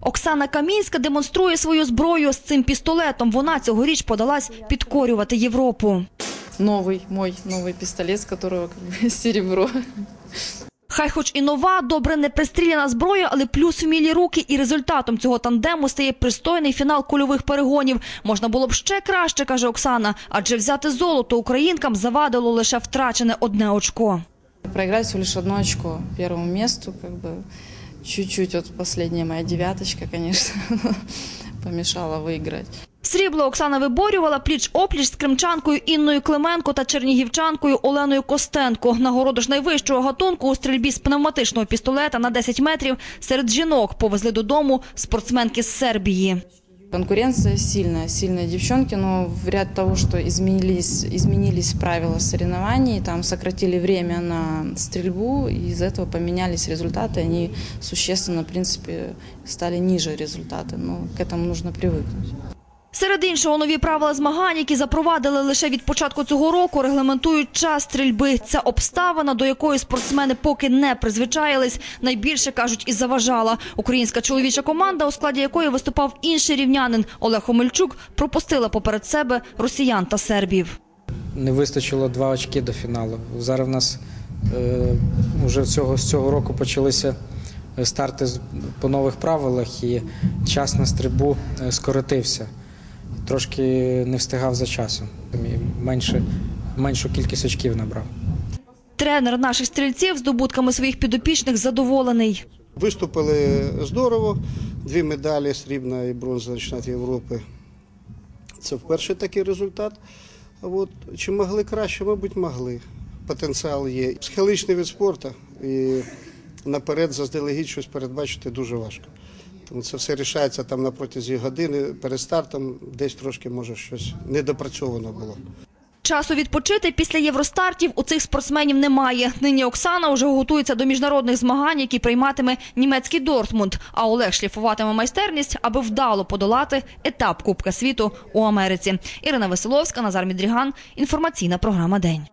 Оксана Камінська демонструє свою зброю з цим пістолетом. Вона цьогоріч подалась підкорювати Європу. Новый, мой новый пистолет, с которого как бы серебро. Хай хоч і нова, добре не пристріляна зброя, але плюс вмілі руки. І результатом цього тандему стає пристойний фінал кульових перегонів. Можна було б ще краще, каже Оксана, адже взяти золото українкам завадило лише втрачене одне очко. Проиграть всего лишь одно очко первому месту, как бы чуть-чуть вот последняя моя девяточка, конечно, помешала выиграть. Срібло Оксана виборювала пліч-опліч з кримчанкою Інною Клименко та чернігівчанкою Оленою Костенко. Нагороду ж найвищого гатунку у стрільбі з пневматичного пістолета на 10 метрів серед жінок повезли додому спортсменки з Сербії. Конкуренция сильная, сильные девчонки, но в ряд того, что изменились, изменились правила соревнований, там сократили время на стрельбу, и из этого поменялись результаты, они существенно, в принципе, стали ниже результаты, но к этому нужно привыкнуть. Серед іншого, нові правила змагань, які запровадили лише від початку цього року, регламентують час стрільби. Ця обставина, до якої спортсмени поки не призвичаїлись, найбільше, кажуть, і заважала. Українська чоловіча команда, у складі якої виступав інший рівнянин Олег Омельчук, пропустила поперед себе росіян та сербів. не вистачило два очки до фіналу. Зараз в нас е, вже цього, з цього року почалися старти з- по нових правилах, і час на стрільбу е, скоротився. Трошки не встигав за часом. І Менше, меншу кількість очків набрав. Тренер наших стрільців здобутками своїх підопічних задоволений. Виступили здорово. Дві медалі срібна і бронза на чемпіонаті Європи. Це вперше такий результат. От чи могли краще, мабуть, могли. Потенціал є. Схиличний від спорту і наперед заздалегідь щось передбачити дуже важко. Тому це все рішається там на протязі години перед стартом, десь трошки може щось недопрацьовано було. Часу відпочити після євростартів у цих спортсменів немає. Нині Оксана вже готується до міжнародних змагань, які прийматиме німецький Дортмунд. А Олег шліфуватиме майстерність, аби вдало подолати етап Кубка світу у Америці. Ірина Веселовська, Назар Мідріган. Інформаційна програма День.